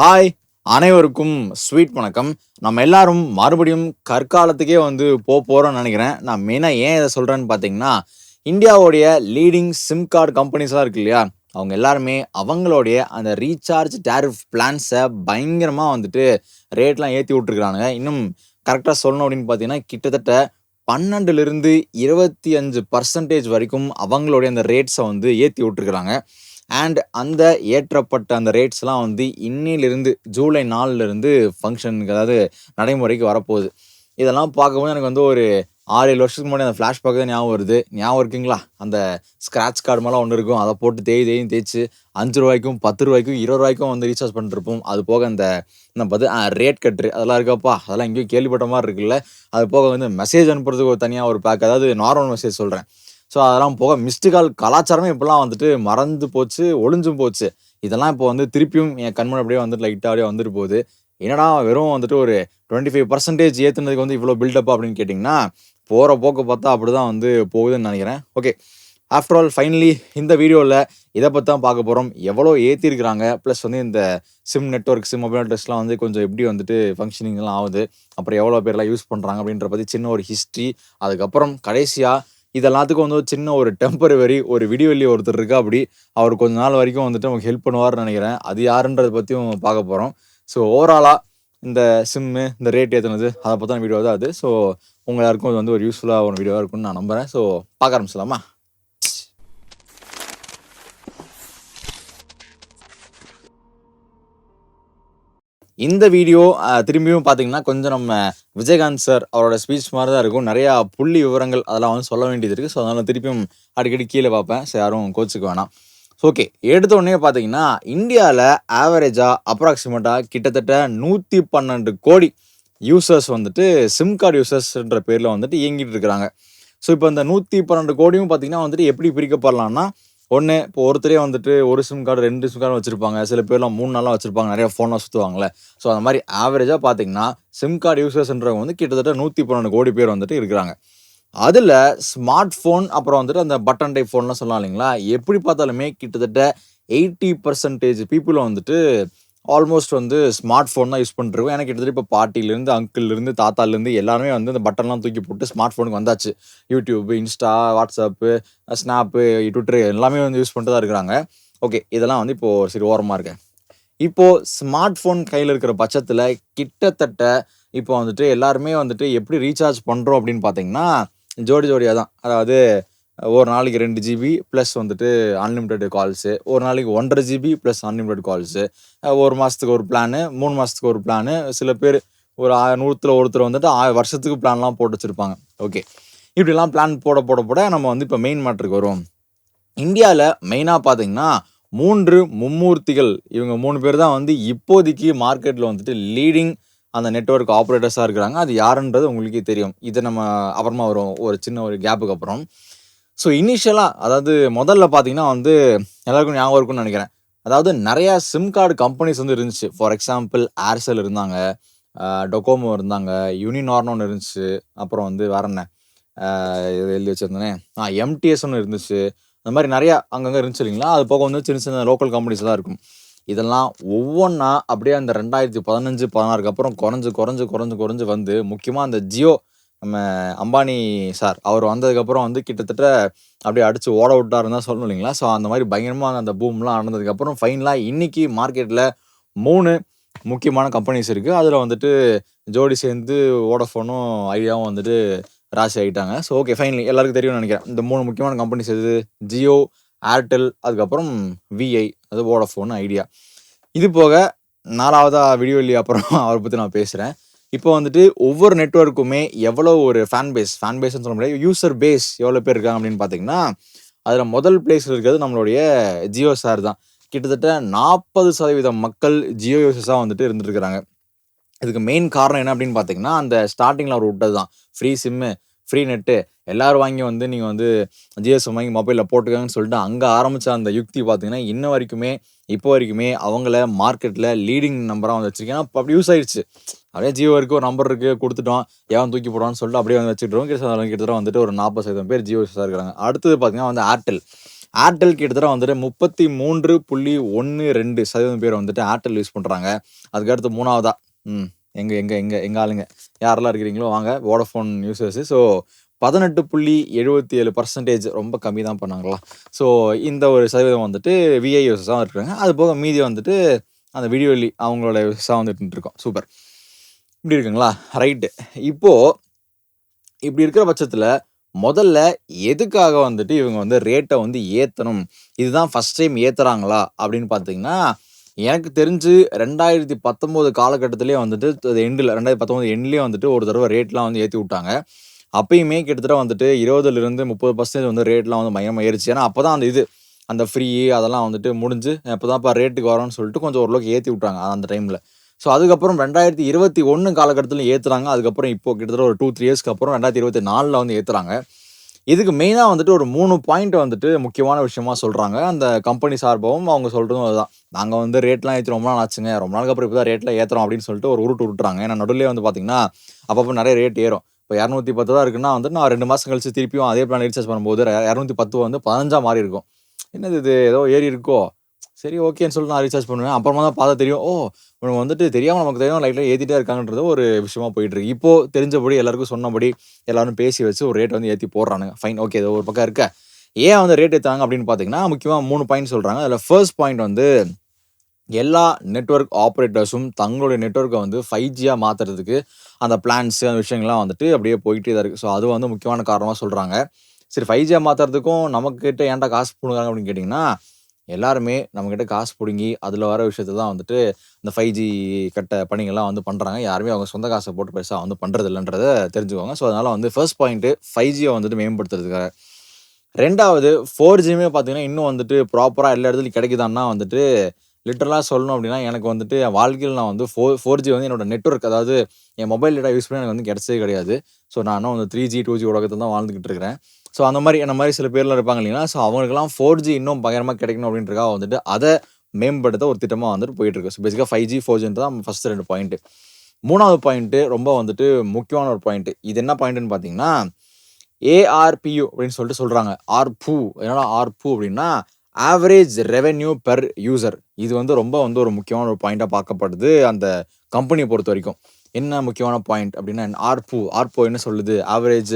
Hi அனைவருக்கும் sweet வணக்கம். நம்ம எல்லாரும் மறுபடியும் கற்காலத்துக்கே வந்து போக போகிறோம்னு நினைக்கிறேன். நான் மெயினாக ஏன் இதை சொல்கிறேன்னு பார்த்தீங்கன்னா இந்தியாவுடைய லீடிங் சிம் கார்டு கம்பெனிஸ்லாம் இருக்கு இல்லையா? அவங்க எல்லாருமே அவங்களுடைய அந்த ரீசார்ஜ் டேரிஃப் பிளான்ஸை பயங்கரமாக வந்துட்டு ரேட்லாம் ஏற்றி விட்ருக்குறானுங்க இன்னும் கரெக்டாக சொல்லணும் அப்படின்னு பார்த்தீங்கன்னா கிட்டத்தட்ட பன்னெண்டுலேருந்து இருபத்தி அஞ்சு பர்சன்டேஜ் வரைக்கும் அவங்களுடைய அந்த ரேட்ஸை வந்து ஏற்றி விட்ருக்குறாங்க அண்ட் அந்த ஏற்றப்பட்ட அந்த ரேட்ஸ்லாம் வந்து இன்னிலிருந்து ஜூலை நாலுலேருந்து ஃபங்க்ஷனுக்கு அதாவது நடைமுறைக்கு வரப்போகுது. இதெல்லாம் பார்க்கும்போது எனக்கு வந்து ஒரு ஆறு ஏழு வருஷத்துக்கு முன்னாடி அந்த ஃப்ளாஷ்பேக் தான் ஞாபகம் வருது. ஞாபகம் இருக்குங்களா? அந்த ஸ்க்ராட்ச் கார்டு மேலே ஒன்று இருக்கும். அதை போட்டு தேய் தேயும் தேய்ச்சி அஞ்சு ரூபாய்க்கும் பத்து ரூபாய்க்கும் இருபது ரூபாய்க்கும் வந்து ரீசார்ஜ் பண்ணிருப்போம் அது போக அந்த நம்ம பார்த்து ரேட் கட்டு அதெல்லாம் இருக்கப்பா. அதெல்லாம் எங்கேயும் கேள்விப்பட்ட மாதிரி இருக்குல்ல. அது போக வந்து மெசேஜ் அனுப்புறதுக்கு ஒரு தனியாக ஒரு பேக் அதாவது நார்மல் மெசேஜ் சொல்கிறேன் ஸோ அதெல்லாம் போக மிஸ்டு கால் கலாச்சாரமே இப்போலாம் வந்துட்டு மறந்து போச்சு ஒளிஞ்சும் போச்சு. இதெல்லாம் இப்போ வந்து திருப்பியும் என் கண்மணி அப்படியே வந்துட்டு லைட்டாக அப்படியே வந்துட்டு போகுது. என்னடா வெறும் வந்துட்டு ஒரு டுவெண்ட்டி ஃபைவ் பர்சன்டேஜ் ஏற்றுனதுக்கு வந்து இவ்வளோ பில்டப் அப்படின்னு கேட்டிங்கன்னா போகிற போக்கு பார்த்தா அப்படி தான் வந்து போகுதுன்னு நினைக்கிறேன். ஓகே ஆஃப்டர் ஆல் ஃபைனலி இந்த வீடியோவில் இதை பற்றி தான் பார்க்க போகிறோம் எவ்வளோ ஏற்றிருக்கிறாங்க ப்ளஸ் வந்து இந்த சிம் நெட்ஒர்க் சிம் மொபைல் நெட்ஒர்க்ஸ்லாம் வந்து கொஞ்சம் எப்படி வந்துட்டு ஃபங்க்ஷனிங்லாம் ஆகுது. அப்புறம் எவ்வளோ பேர்லாம் யூஸ் பண்ணுறாங்க அப்படின்ற பற்றி சின்ன ஒரு ஹிஸ்ட்ரி அதுக்கப்புறம் கடைசியாக இதெல்லாத்துக்கும் வந்து ஒரு சின்ன ஒரு டெம்பரவரி ஒரு விடிவெளி ஒருத்தர் இருக்கா அப்படி அவர் கொஞ்ச நாள் வரைக்கும் வந்துட்டு நமக்கு ஹெல்ப் பண்ணுவார்னு நினைக்கிறேன். அது யாருன்றதை பற்றியும் பார்க்க போகிறோம் ஸோ ஓவராலாக இந்த சிம்மு இந்த ரேட் ஏற்றுனது அதை பற்றின வீடியோ தான் அது. ஸோ உங்கள் எல்லாருக்கும் இது வந்து ஒரு யூஸ்ஃபுல்லாக ஒரு வீடியோவாக இருக்கும்னு நான் நம்புகிறேன் ஸோ பார்க்க ஆரம்பிச்சலாமா இந்த வீடியோ திரும்பியும் பார்த்தீங்கன்னா கொஞ்சம் நம்ம விஜயகாந்த் சார் அவரோட ஸ்பீச் மாதிரி தான் இருக்கும். நிறையா புள்ளி விவரங்கள் அதெல்லாம் வந்து சொல்ல வேண்டியது இருக்குது ஸோ அதனால் திருப்பியும் அடிக்கடி கீழே பார்ப்பேன். ஸோ யாரும் கோச்சுக்கு வேணாம். ஓகே எடுத்த உடனே பார்த்தீங்கன்னா இந்தியாவில் ஆவரேஜாக அப்ராக்சிமேட்டாக கிட்டத்தட்ட நூற்றி பன்னெண்டு கோடி யூசர்ஸ் வந்துட்டு சிம் கார்டு யூசர்ஸ்ன்ற பேரில் வந்துட்டு இயங்கிட்டு இருக்கிறாங்க. ஸோ இப்போ இந்த நூற்றி பன்னெண்டு கோடியும் பார்த்தீங்கன்னா வந்துட்டு எப்படி பிரிக்கப்படலாம்னா ஒன்று இப்போ ஒருத்தரே வந்துட்டு ஒரு சிம் கார்டு ரெண்டு சிம் கார்டு வச்சுருப்பாங்க. சில பேர்லாம் மூணு நாளாக வச்சுருப்பாங்க. நிறைய ஃபோன்லாம் சுற்றுவாங்களே ஸோ அந்த மாதிரி ஆவரேஜாக பார்த்தீங்கன்னா சிம் கார்டு யூசர்ஸ்ன்றவங்க வந்து கிட்டத்தட்ட நூற்றி பன்னெண்டு கோடி பேர் வந்துட்டு இருக்கிறாங்க. அதில் ஸ்மார்ட் ஃபோன் அப்புறம் வந்துட்டு அந்த பட்டன் டைப் ஃபோன்லாம் சொல்லலாம் இல்லைங்களா? எப்படி பார்த்தாலுமே கிட்டத்தட்ட எயிட்டி பர்சன்டேஜ் பீப்புளை வந்துட்டு ஆல்மோஸ்ட் வந்து ஸ்மார்ட் ஃபோன் தான் யூஸ் பண்ணிருக்கோம் எனக்கு கிட்டத்தட்ட இப்போ பாட்டிலேருந்து அங்கிள்லேருந்து தாத்தாலேருந்து எல்லாருமே வந்து இந்த பட்டன்லாம் தூக்கி போட்டு ஸ்மார்ட் ஃபோனுக்கு வந்தாச்சு. YouTube Insta WhatsApp Snap Twitter எல்லாமே வந்து யூஸ் பண்ணிட்டு தான் இருக்கிறாங்க. ஓகே இதெல்லாம் வந்து இப்போது சரி ஓரமாக இருக்கேன். இப்போது ஸ்மார்ட் ஃபோன் கையில் இருக்கிற பட்சத்தில் கிட்டத்தட்ட இப்போ வந்துட்டு எல்லாருமே வந்துட்டு எப்படி ரீசார்ஜ் பண்ணுறோம் அப்படின்னு பார்த்தீங்கன்னா ஜோடி ஜோடியாக தான் அதாவது ஒரு நாளைக்கு ரெண்டு ஜிபி ப்ளஸ் வந்துட்டு அன்லிமிட்டெட் கால்ஸு ஒரு நாளைக்கு ஒன்றரை ஜிபி ப்ளஸ் அன்லிமிட்டெட் கால்ஸு ஒரு மாதத்துக்கு ஒரு பிளானு மூணு மாதத்துக்கு ஒரு பிளானு சில பேர் ஒரு ஆ நூற்றுல ஒருத்தர் வந்துட்டு ஆ வருஷத்துக்கு பிளான்லாம் போட்டு வச்சுருப்பாங்க. ஓகே இப்படிலாம் பிளான் போட போட போட நம்ம வந்து இப்போ மெயின் மேட்ருக்கு வரும் இந்தியாவில் மெயினாக பார்த்தீங்கன்னா மூன்று மும்மூர்த்திகள். இவங்க மூணு பேர் தான் வந்து இப்போதைக்கு மார்க்கெட்டில் வந்துட்டு லீடிங் அந்த நெட்வொர்க் ஆப்ரேட்டர்ஸாக இருக்கிறாங்க. அது யாருன்றது உங்களுக்கே தெரியும். இதை நம்ம அப்புறமா வரும் ஒரு சின்ன ஒரு கேப்புக்கு அப்புறம். ஸோ இனிஷியலாக அதாவது முதல்ல பார்த்தீங்கன்னா வந்து எல்லாருக்கும் ஞாபகம் இருக்கும்னு நினைக்கிறேன். அதாவது நிறையா சிம் கார்டு கம்பெனிஸ் வந்து இருந்துச்சு. ஃபார் எக்ஸாம்பிள் ஏர்செல் இருந்தாங்க டொக்கோமோ இருந்தாங்க யூனினார்னு ஒன்று இருந்துச்சு அப்புறம் வந்து வேற என்ன? இது எழுதி வச்சுருந்தேனே. ஆ எம்டிஎஸ் ஒன்று இருந்துச்சு. அந்த மாதிரி நிறையா அங்கங்கே இருந்துச்சு இல்லைங்களா? அது போக வந்து சின்ன சின்ன லோக்கல் கம்பெனிஸ் தான் இருக்கும். இதெல்லாம் ஒவ்வொன்றா அப்படியே அந்த ரெண்டாயிரத்தி பதினஞ்சு பதினாறுக்கு அப்புறம் குறைஞ்சு குறைஞ்சு குறைஞ்சு குறைஞ்சு வந்து முக்கியமாக அந்த ஜியோ நம்ம அம்பானி சார் அவர் வந்ததுக்கப்புறம் வந்து கிட்டத்தட்ட அப்படியே அடித்து ஓட விட்டாருன்னு தான் சொல்லணும் இல்லைங்களா? ஸோ அந்த மாதிரி பயங்கரமாக அந்த பூம்லாம் நடந்ததுக்கப்புறம் ஃபைனலாக இன்றைக்கி மார்க்கெட்டில் மூணு முக்கியமான கம்பெனிஸ் இருக்குது அதில் வந்துட்டு ஜோடி சேர்ந்து ஓடஃபோனும் ஐடியாவும் வந்துட்டு ராசி ஆகிட்டாங்க ஸோ ஓகே ஃபைனலி எல்லாருக்கும் தெரியும்னு நினைக்கிறேன். இந்த மூணு முக்கியமான கம்பெனிஸ் எது? ஜியோ ஏர்டெல் அதுக்கப்புறம் விஐ அது வோடஃபோன் ஐடியா. இது போக நாலாவதாக வீடியோ இல்லையா அப்புறம் அவரை பற்றி நான் பேசுகிறேன் இப்போ வந்துட்டு ஒவ்வொரு நெட்வொர்க்குமே எவ்வளோ ஒரு ஃபேன் பேஸ் ஃபேன் பேஸ்னு சொல்ல முடியாது. யூசர் பேஸ் எவ்வளோ பேர் இருக்காங்க அப்படின்னு பார்த்தீங்கன்னா அதில் முதல் பிளேஸில் இருக்கிறது நம்மளுடைய ஜியோ சார் தான். கிட்டத்தட்ட நாற்பது சதவீதம் மக்கள் ஜியோ யூசர்ஸாக வந்துட்டு இருந்துருக்குறாங்க இதுக்கு மெயின் காரணம் என்ன அப்படின்னு பார்த்தீங்கன்னா அந்த ஸ்டார்டிங்கில் அவர் விட்டது தான் ஃப்ரீ சிம்மு ஃப்ரீ நெட்டு எல்லாரும் வாங்கி வந்து நீங்கள் வந்து ஜிஎஸ்எம் வாங்கி மொபைலில் போட்டுக்கோங்கன்னு சொல்லிட்டு அங்கே ஆரம்பித்த அந்த யுக்தி பார்த்தீங்கன்னா இன்ன வரைக்குமே இப்போ வரைக்குமே அவங்கள மார்க்கெட்டில் லீடிங் நம்பராக வந்து வச்சுருக்கேன். அப்போ அப்படி யூஸ் ஆயிடுச்சு அப்படியே ஜியோ இருக்கு ஒரு நம்பர் இருக்குது கொடுத்துட்டோம். ஏன் தூக்கி போடுவான்னு சொல்லிட்டு அப்படியே வந்து வச்சுக்கிட்டோம் கிட்டத்தட்ட கிட்டத்தட்ட வந்துட்டு ஒரு நாற்பது சதவீதம் பேர் ஜியோ யூஸாக இருக்கிறாங்க. அடுத்தது பார்த்தீங்கன்னா வந்து ஏர்டெல் ஏர்டெல் கிட்டத்தட்ட வந்துட்டு முப்பத்தி மூன்று புள்ளி ஒன்று ரெண்டு சதவீதம் பேர் வந்துட்டு ஏர்டெல் யூஸ் பண்ணுறாங்க அதுக்கடுத்து மூணாவதாக ம். எங்கே எங்கே எங்கே எங்கள் ஆளுங்க? யாரெல்லாம் இருக்கிறீங்களோ வாங்க. வோடஃபோன் யூசர்ஸு ஸோ பதினெட்டு புள்ளி எழுபத்தி ஏழு பர்சன்டேஜ் ரொம்ப கம்மி தான் பண்ணாங்களா? ஸோ இந்த ஒரு சதவீதம் வந்துட்டு விஐ யூசர்ஸ் தான் இருக்கிறாங்க அது போக மீதி வந்துட்டு அந்த வீடியோலி அவங்களோட யூசஸாக வந்துட்டு இருக்கோம் சூப்பர் இப்படி இருக்குங்களா? ரைட்டு இப்போது இப்படி இருக்கிற பட்சத்தில் முதல்ல எதுக்காக வந்துட்டு இவங்க வந்து ரேட்டை வந்து ஏற்றணும் இதுதான் ஃபஸ்ட் டைம் ஏற்றுறாங்களா அப்படின்னு பார்த்தீங்கன்னா எனக்கு தெரிஞ்சு ரெண்டாயிரத்தி பத்தொம்போது காலகட்டத்திலே வந்துட்டு அது எண்டில் ரெண்டாயிரத்தி பத்தொம்போது எண்ட்லேயே வந்துட்டு ஒரு தடவை ரேட்லாம் வந்து ஏற்றி விட்டாங்க. அப்பயுமே கிட்டத்தட்ட வந்துட்டு இருபதுலேருந்து முப்பது பர்சன்டேஜ் வந்து ரேட்லாம் வந்து பயங்கரமாக ஏறிச்சு. ஏன்னா அப்போ தான் அந்த இது அந்த ஃப்ரீ அதெல்லாம் வந்துட்டு முடிஞ்சு இப்பதான்ப்பா ரேட்டுக்கு வரோம்னு சொல்லிட்டு கொஞ்சம் ஓரளவுக்கு ஏற்றி விட்டாங்க அந்த டைமில் ஸோ அதுக்கப்புறம் ரெண்டாயிரத்தி இருபத்தி ஒன்று காலகட்டத்தில் ஏற்றுறாங்க அதுக்கப்புறம் இப்போ கிட்டத்தட்ட ஒரு டூ த்ரீ இயர்ஸ்க்கு அப்புறம் ரெண்டாயிரத்தி இருபத்தி நாலில் வந்து ஏற்றுறாங்க இதுக்கு மெயினாக வந்துட்டு ஒரு மூணு பாயிண்ட் வந்துட்டு முக்கியமான விஷயமா சொல்கிறாங்க அந்த கம்பெனி சார்பாகவும் அவங்க சொல்கிறதும் அதுதான். நாங்கள் வந்து ரேட்லாம் ஏற்றி ரொம்ப நாள் ஆச்சுங்க. ரொம்ப நாளுக்கு அப்புறம் இப்போ தான் ரேட்டில் ஏற்றுறோம் அப்படின்னு சொல்லிட்டு ஒரு உருட்டு விட்டுறாங்க ஏன்னா நடுவில் வந்து பார்த்தீங்கன்னா அப்பப்போ நிறைய ரேட் ஏறும். இப்போ இரநூத்தி பத்து தான் இருக்குன்னா வந்து நான் ரெண்டு மாதம் கழிச்சு திருப்பியும் அதே பிளான் ரீசார்ஜ் பண்ணும்போது இரநூத்தி பத்து வந்து பதினஞ்சா மாறி இருக்கும். என்னது இது? ஏதோ ஏறி இருக்கோ? சரி ஓகேன்னு சொல்லிட்டு நான் ரீசார்ஜ் பண்ணுவேன். அப்புறமா தான் பார்த்தா தெரியும். ஓ இவங்க வந்துட்டு தெரியாமல் நமக்கு தெரியும் லைட்டில் ஏற்றிட்டே இருக்காங்கன்றது ஒரு விஷயமா போயிட்டு இருக்கு இப்போ தெரிஞ்சபடி எல்லாருக்கும் சொன்னபடி எல்லாரும் பேசி வச்சு ஒரு ரேட் வந்து ஏற்றி போடுறானுங்க. ஃபைன் ஓகே இது ஒரு பக்கம் இருக்க. ஏன் வந்து ரேட் ஏற்றாங்க அப்படின்னு பார்த்தீங்கன்னா முக்கியமாக மூணு பாயிண்ட் சொல்கிறாங்க அதில் ஃபர்ஸ்ட் பாயிண்ட் வந்து எல்லா நெட்ஒர்க் ஆப்ரேட்டர்ஸும் தங்களுடைய நெட்ஒர்க்கை வந்து ஃபைவ் ஜியாக மாற்றுறதுக்கு அந்த பிளான்ஸு அந்த விஷயங்கள்லாம் வந்துட்டு அப்படியே போயிட்டே தான் இருக்குது ஸோ அது வந்து முக்கியமான காரணமாக சொல்கிறாங்க சரி ஃபைவ் ஜியாக மாற்றுறதுக்கும் நமக்கிட்ட ஏன்டா காசு பிடுங்குறாங்க அப்படின்னு கேட்டிங்கன்னா எல்லாருமே நம்மக்கிட்ட காசு பிடுங்கி அதில் வர விஷயத்தை தான் வந்துட்டு இந்த ஃபைவ் ஜி கட்ட பணிகள்லாம் வந்து பண்ணுறாங்க யாருமே அவங்க சொந்த காசை போட்டு பெருசாக வந்து பண்ணுறது இல்லைன்றதை தெரிஞ்சுக்கோங்க. ஸோ அதனால் வந்து ஃபர்ஸ்ட் பாயிண்ட்டு ஃபைவ் ஜியை வந்துட்டு மேம்படுத்துறதுக்காக. ரெண்டாவது ஃபோர் ஜியுமே பார்த்தீங்கன்னா இன்னும் வந்துட்டு ப்ராப்பராக எல்லா இடத்துலையும் கிடைக்குதான்னா வந்துட்டு லிட்டரலாக சொல்லணும் அப்படின்னா எனக்கு வந்துட்டு என் வாழ்க்கையில் நான் வந்து ஃபோர் ஃபோர் ஜி வந்து என்னோட நெட்ஒர்க் அதாவது என் மொபைல் டேட்டா யூஸ் பண்ணி எனக்கு வந்து கிடச்சதே கிடையாது. ஸோ நான் வந்து த்ரீ ஜி டூ ஜி உலகத்தில் தான் வாழ்ந்துக்கிட்டு இருக்கிறேன். ஸோ அந்த மாதிரி என்ன மாதிரி சில பேர்லாம் இருப்பாங்க இல்லைங்களா? ஸோ அவங்களுக்குலாம் ஃபோர் ஜி இன்னும் பயங்கரமாக கிடைக்கணும் அப்படின்றக்காக வந்துட்டு அதை மேம்படுத்த ஒரு திட்டமாக வந்துட்டு போயிட்டு இருக்கு ஸோ பேசிக்காக ஃபைவ் ஜி ஃபோர் ஜின்றது தான் ஃபஸ்ட் ரெண்டு பாயிண்ட்டு மூணாவது பாயிண்ட்டு ரொம்ப வந்துட்டு முக்கியமான ஒரு பாயிண்ட்டு இது என்ன பாயிண்ட்டுன்னு பார்த்தீங்கன்னா ஏஆர்பியூ அப்படின்னு சொல்லிட்டு சொல்கிறாங்க ஆர்பூ என்னடா ஆர்பூ அப்படின்னா ஆவரேஜ் ரெவென்யூ பெர் யூசர் இது வந்து ரொம்ப வந்து ஒரு முக்கியமான ஒரு பாயிண்ட்டாக பார்க்கப்படுது அந்த கம்பெனியை பொறுத்த வரைக்கும். என்ன முக்கியமான பாயிண்ட் அப்படின்னா ஆர்பூ ஆர்போ என்ன சொல்லுது? ஆவரேஜ்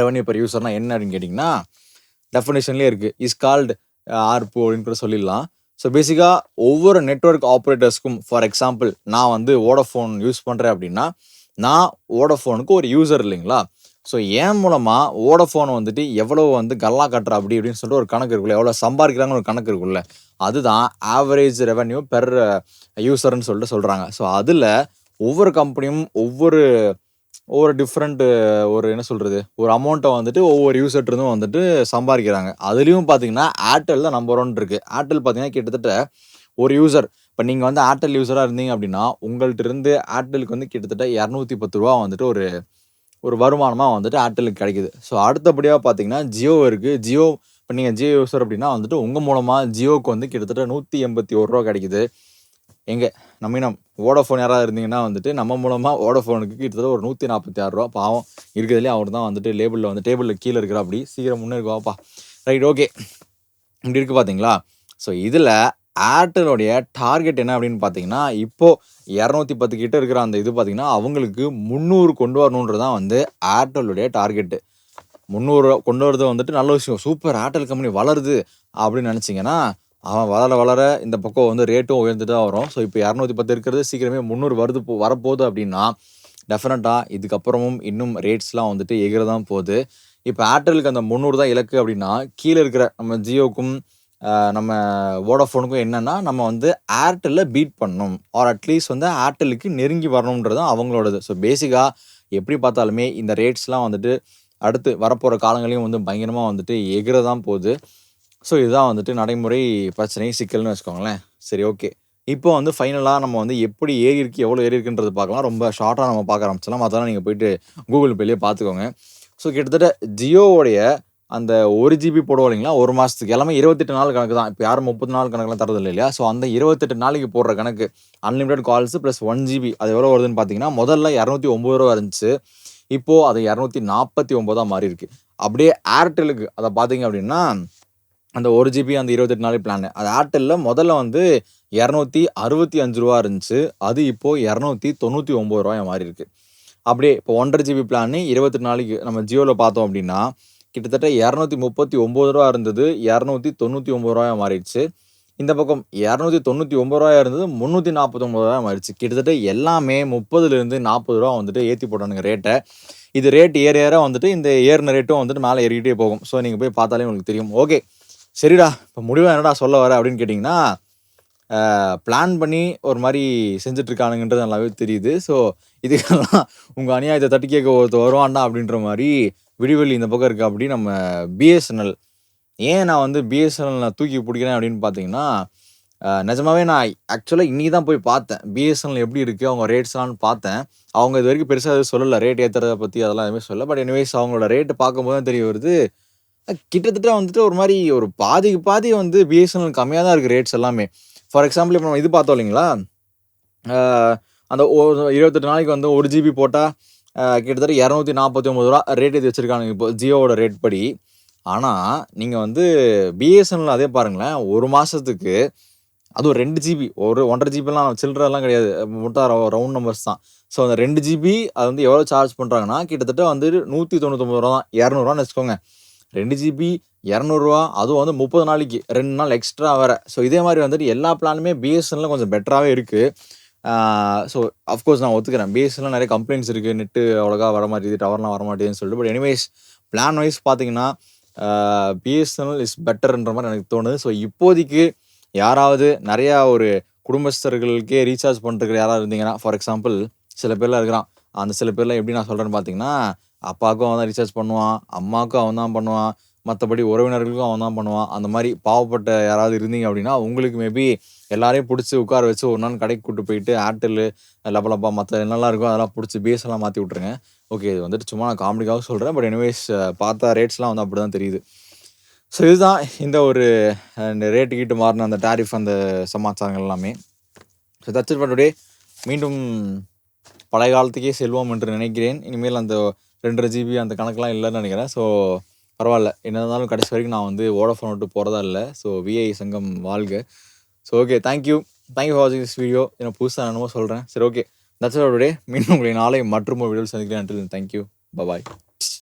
ரெவன்யூ பெர் யூசர்னா என்ன அப்படின்னு கேட்டிங்கன்னா டெஃபினேஷன்லேயே இருக்குது இஸ் கால்டு ஆர்பு அப்படின்னு கூட சொல்லிடலாம். ஸோ பேசிக்காக ஒவ்வொரு நெட்ஒர்க் ஆப்ரேட்டர்ஸ்க்கும் ஃபார் எக்ஸாம்பிள் நான் வந்து ஓடஃபோன் யூஸ் பண்ணுறேன் அப்படின்னா நான் ஓடஃபோனுக்கு ஒரு யூசர் இல்லைங்களா? ஸோ ஏன் மூலமாக ஓடஃபோனை வந்துட்டு எவ்வளோ வந்து கல்லா கட்டுற அப்படி அப்படின்னு சொல்லிட்டு ஒரு கணக்கு இருக்குல்ல? எவ்வளோ சம்பாதிக்கிறாங்கன்னு ஒரு கணக்கு இருக்குல்ல? அதுதான் ஆவரேஜ் ரெவன்யூ பெர் யூசர்னு சொல்லிட்டு சொல்கிறாங்க ஸோ அதில் ஒவ்வொரு கம்பெனியும் ஒவ்வொரு ஒவ்வொரு டிஃப்ரெண்ட்டு ஒரு என்ன சொல்கிறது ஒரு அமௌண்ட்டை வந்துட்டு ஒவ்வொரு யூசர்ட்ருந்தும் வந்துட்டு சம்பாதிக்கிறாங்க. அதுலேயும் பார்த்தீங்கன்னா ஏர்டெல் தான் நம்பர் ஒன் இருக்குது ஏர்டெல் பார்த்தீங்கன்னா கிட்டத்தட்ட ஒரு யூசர் இப்போ நீங்கள் வந்து ஏர்டெல் யூஸராக இருந்தீங்க அப்படின்னா உங்கள்கிட்ட இருந்து ஏர்டெலுக்கு வந்து கிட்டத்தட்ட இரநூத்தி பத்து ரூபா வந்துட்டு ஒரு ஒரு வருமானமாக வந்துட்டு ஏர்டெலுக்கு கிடைக்குது. ஸோ அடுத்தபடியாக பார்த்தீங்கன்னா ஜியோ இருக்குது ஜியோ இப்போ நீங்கள் ஜியோ யூஸர் அப்படின்னா வந்துட்டு உங்கள் மூலமாக ஜியோவுக்கு வந்து கிட்டத்தட்ட நூற்றி எண்பத்தி ஒரு ரூபா கிடைக்குது. எங்கே? நம்ம இனம் ஓடோஃபோன் யாராவது இருந்தீங்கன்னா வந்துட்டு நம்ம மூலமாக ஓடோஃபோனுக்கு கிட்டத்தட்ட ஒரு நூற்றி நாற்பத்தி ஆறு ரூபா பாவம் இருக்கிறதுலே அவர் தான் வந்துட்டு லேபிளில் வந்து டேபிளில் கீழே இருக்கிற அப்படி சீக்கிரம் முன்னேறுவாப்பா ரைட் ஓகே இப்படி இருக்குது பார்த்தீங்களா ஸோ இதில் ஏர்டெலோடைய டார்கெட் என்ன அப்படின்னு பார்த்தீங்கன்னா இப்போது இரநூத்தி பத்து கிட்ட இருக்கிற அந்த இது பார்த்தீங்கன்னா அவங்களுக்கு முந்நூறு கொண்டு வரணுன்றது தான் வந்து ஏர்டெல்லுடைய டார்கெட்டு முந்நூறு கொண்டு வரது வந்துட்டு நல்ல விஷயம். சூப்பர் ஏர்டெல் கம்பெனி வளருது அப்படின்னு நினச்சிங்கன்னா அவன் வளர வளர இந்த பக்கம் வந்து ரேட்டும் உயர்ந்து தான் வரும். ஸோ இப்போ இரநூத்தி பத்து இருக்கிறது சீக்கிரமே முந்நூறு வருது போ வரப்போகுது அப்படின்னா டெஃபினட்டாக இதுக்கப்புறமும் இன்னும் ரேட்ஸ்லாம் வந்துட்டு எகிற தான் போகுது. இப்போ ஏர்டெலுக்கு அந்த முந்நூறு தான் இலக்கு அப்படின்னா கீழே இருக்கிற நம்ம ஜியோக்கும் நம்ம வோடாஃபோனுக்கும் என்னென்னா நம்ம வந்து ஏர்டெல்லில் பீட் பண்ணணும். ஆர் அட்லீஸ்ட் வந்து ஏர்டெலுக்கு நெருங்கி வரணுன்றது தான் அவங்களோடது. ஸோ பேசிக்காக எப்படி பார்த்தாலுமே இந்த ரேட்ஸ்லாம் வந்துட்டு அடுத்து வரப்போகிற காலங்களையும் வந்து பயங்கரமாக வந்துட்டு எகிற தான் போகுது. ஸோ இதுதான் வந்துட்டு நடைமுறை பிரச்சனை சிக்கல்னு வச்சுக்கோங்களேன். சரி ஓகே இப்போ வந்து ஃபைனலாக நம்ம வந்து எப்படி ஏறி இருக்கு எவ்வளோ ஏறி இருக்குன்றது பார்க்கலாம். ரொம்ப ஷார்ட்டாக நம்ம பார்க்க ஆரம்பிச்சிடலாம். அதெல்லாம் நீங்கள் போயிட்டு கூகுள் பேலேயே பார்த்துக்கோங்க. ஸோ கிட்டத்தட்ட ஜியோவுடைய அந்த ஒரு ஜிபி போடுவோம் இல்லைங்களா? ஒரு மாதத்துக்கு எல்லாமே இருபத்தெட்டு நாள் கணக்கு தான். இப்போ யாரும் முப்பது நாள் கணக்கெலாம் தரது இல்லையா? ஸோ அந்த இருபத்தெட்டு நாளைக்கு போடுற கணக்கு unlimited calls plus one GB அது எவ்வளோ வருதுன்னு பார்த்தீங்கன்னா முதல்ல இரநூத்தி ஒம்பது ரூபா இருந்துச்சு. இப்போது அது இரநூத்தி நாற்பத்தி ஒம்போதாக மாறி இருக்கு அப்படியே ஏர்டெலுக்கு அதை பார்த்தீங்க அப்படின்னா அந்த ஒரு ஜிபி அந்த இருபத்தெட்டு நாளைக்கு பிளான் அது ஏர்டெல்லில் முதல்ல வந்து இரநூத்தி அறுபத்தி அஞ்சு ரூபா இருந்துச்சு. அது இப்போது இரநூத்தி தொண்ணூற்றி ஒம்பது ரூபாய் மாறி இருக்கு அப்படியே இப்போ ஒன்றரை ஜிபி பிளான் இருபத்தெட்டு நாளைக்கு நம்ம ஜியோவில் பார்த்தோம் அப்படின்னா கிட்டத்தட்ட இரநூத்தி முப்பத்தி ஒம்பது ரூபா இருந்தது இரநூத்தி தொண்ணூற்றி ஒம்பது ரூபாய் மாறிடுச்சு. இந்த பக்கம் இரநூத்தி தொண்ணூற்றி ஒம்பது ரூபாயா இருந்தது முந்நூற்றி நாற்பத்தொம்பது ரூபாய் மாறிடுச்சு. கிட்டத்தட்ட எல்லாமே முப்பதுலேருந்து நாற்பது ரூபா வந்துட்டு ஏற்றி போட்டானுங்க ரேட்டை இது ரேட் ஏற ஏற வந்துட்டு இந்த ஏறின ரேட்டும் வந்துட்டு மேலே ஏறிக்கிட்டே போகும். ஸோ நீங்கள் போய் பார்த்தாலே உங்களுக்கு தெரியும். ஓகே சரிடா இப்போ முடிவாக என்னடா சொல்ல வர அப்படின்னு கேட்டிங்கன்னா பிளான் பண்ணி ஒரு மாதிரி செஞ்சுட்ருக்கானுங்கன்றது நல்லாவே தெரியுது. ஸோ இதுக்கெல்லாம் உங்கள் அநியாயத்தை தட்டி கேட்க ஒருத்தர் வருவான்டா அப்படின்ற மாதிரி விடிவெளி இந்த பக்கம் இருக்குது அப்படி நம்ம பிஎஸ்என்எல் ஏன் நான் வந்து பிஎஸ்என்எல் நான் தூக்கி பிடிக்கிறேன் அப்படின்னு பார்த்தீங்கன்னா நிஜமாவே நான் ஆக்சுவலாக இன்றைக்கி தான் போய் பார்த்தேன். பிஎஸ்என்எல் எப்படி இருக்குது அவங்க ரேட்ஸ்லாம்னு பார்த்தேன். அவங்க இது வரைக்கும் பெருசாக எதுவும் சொல்லலை. ரேட் ஏற்றுறதை பற்றி அதெல்லாம் எதுவுமே சொல்லலை. பட் எனிவேஸ் அவங்களோட ரேட்டு பார்க்கும்போது தான் தெரிய வருது. கிட்டத்தட்ட வந்துட்டு ஒரு மாதிரி ஒரு பாதிக்கு பாதி வந்து பிஎஸ்என்எல் கம்மியாக தான் இருக்குது ரேட்ஸ் எல்லாமே. ஃபார் எக்ஸாம்பிள் இப்போ நம்ம இது பார்த்தோம் இல்லைங்களா? அந்த இருபத்தெட்டு நாளைக்கு வந்து ஒரு ஜிபி போட்டால் கிட்டத்தட்ட இரநூத்தி நாற்பத்தி ஒம்பது ரூபா ரேட் இது வச்சுருக்காங்க இப்போ ஜியோவோட ரேட் படி. ஆனால் நீங்கள் வந்து பிஎஸ்என்எல் அதே பாருங்களேன் ஒரு மாதத்துக்கு அதுவும் ரெண்டு ஜிபி ஒரு ஒன்றரை ஜிபிலாம் சில்லறெல்லாம் கிடையாது. முட்டா ரவுண்ட் நம்பர்ஸ் தான். ஸோ அந்த ரெண்டு ஜிபி அது வந்து எவ்வளோ சார்ஜ் பண்ணுறாங்கன்னா கிட்டத்தட்ட வந்து நூற்றி தொண்ணூத்தொம்பது ரூபா தான். இரநூறுவான்னு வச்சுக்கோங்க. ரெண்டு ஜிபி இரநூறுவா அதுவும் வந்து முப்பது நாளைக்கு ரெண்டு நாள் எக்ஸ்ட்ரா வேறு. ஸோ இதே மாதிரி வந்துட்டு எல்லா பிளானுமே பிஎஸ்என்எல் கொஞ்சம் பெட்டராகவே இருக்குது ஸோ அஃப்கோர்ஸ் நான் ஒத்துக்கிறேன். பிஎஸ்என்எல் நிறைய கம்ப்ளைண்ட்ஸ் இருக்குது நெட்டு அவ்வளோக்கா வர மாட்டேது டவர்லாம் வர மாட்டேதுன்னு சொல்லிட்டு. பட் எனிவேஸ் பிளான் வைஸ் பார்த்தீங்கன்னா பிஎஸ்என்எல் இஸ் பெட்டர்ன்ற மாதிரி எனக்கு தோணுது. ஸோ இப்போதைக்கு யாராவது நிறையா ஒரு குடும்பஸ்தர்களுக்கே ரீசார்ஜ் பண்ணுறதுக்கு யாராவது இருந்தீங்கன்னா ஃபார் எக்ஸாம்பிள் சில பேர்லாம் இருக்கிறான் அந்த சில பேர்லாம் எப்படி நான் சொல்கிறேன்னு பார்த்தீங்கன்னா அப்பாவுக்கும் அவன் தான் ரீசார்ஜ் பண்ணுவான் அம்மாவுக்கும் அவன் தான் பண்ணுவான் மற்றபடி உறவினர்களுக்கும் அவன் தான் பண்ணுவான். அந்த மாதிரி பாவப்பட்ட யாராவது இருந்தீங்க அப்படின்னா உங்களுக்கு மேபி எல்லாரையும் பிடிச்சி உட்கார வச்சு ஒரு நாள் கடைக்கு கூட்டு போயிட்டு ஏர்டெல்லு லபலப்பா மற்ற என்னெல்லாம் இருக்கோ அதெல்லாம் பிடிச்சி பேஸெல்லாம் மாற்றி விட்ருங்க ஓகே இது வந்துட்டு சும்மா நான் காமெடிக்காக சொல்கிறேன் பட் எனிவேஸ் பார்த்தா ரேட்ஸ்லாம் வந்து அப்படி தான் தெரியுது. ஸோ இதுதான் இந்த ஒரு ரேட்டு கிட்ட மாறின அந்த டாரிஃப் அந்த சமாச்சாரங்கள் எல்லாமே. ஸோ தச்சு பண்ணுடைய மீண்டும் பழைய காலத்துக்கே செல்வோம் என்று நினைக்கிறேன். இனிமேல் அந்த ரெண்டரை ஜிபி அந்த கணக்கெலாம் இல்லைன்னு நினைக்கிறேன். ஸோ பரவாயில்ல. என்ன இருந்தாலும் கடைசி வரைக்கும் நான் வந்து ஓடஃபோன் விட்டு போகிறதா இல்லை. ஸோ விஐ சங்கம் வாழ்க. So okay thank you thank you for வாட்சிங் திஸ் வீடியோ என்ன புதுசாக என்னமோ சொல்கிறேன் சரி ஓகே தட்ஸ் டே மீண்டும் உங்களை நாளை மற்றும் வீடியோ சந்திக்கிறேன். Thank you bye bye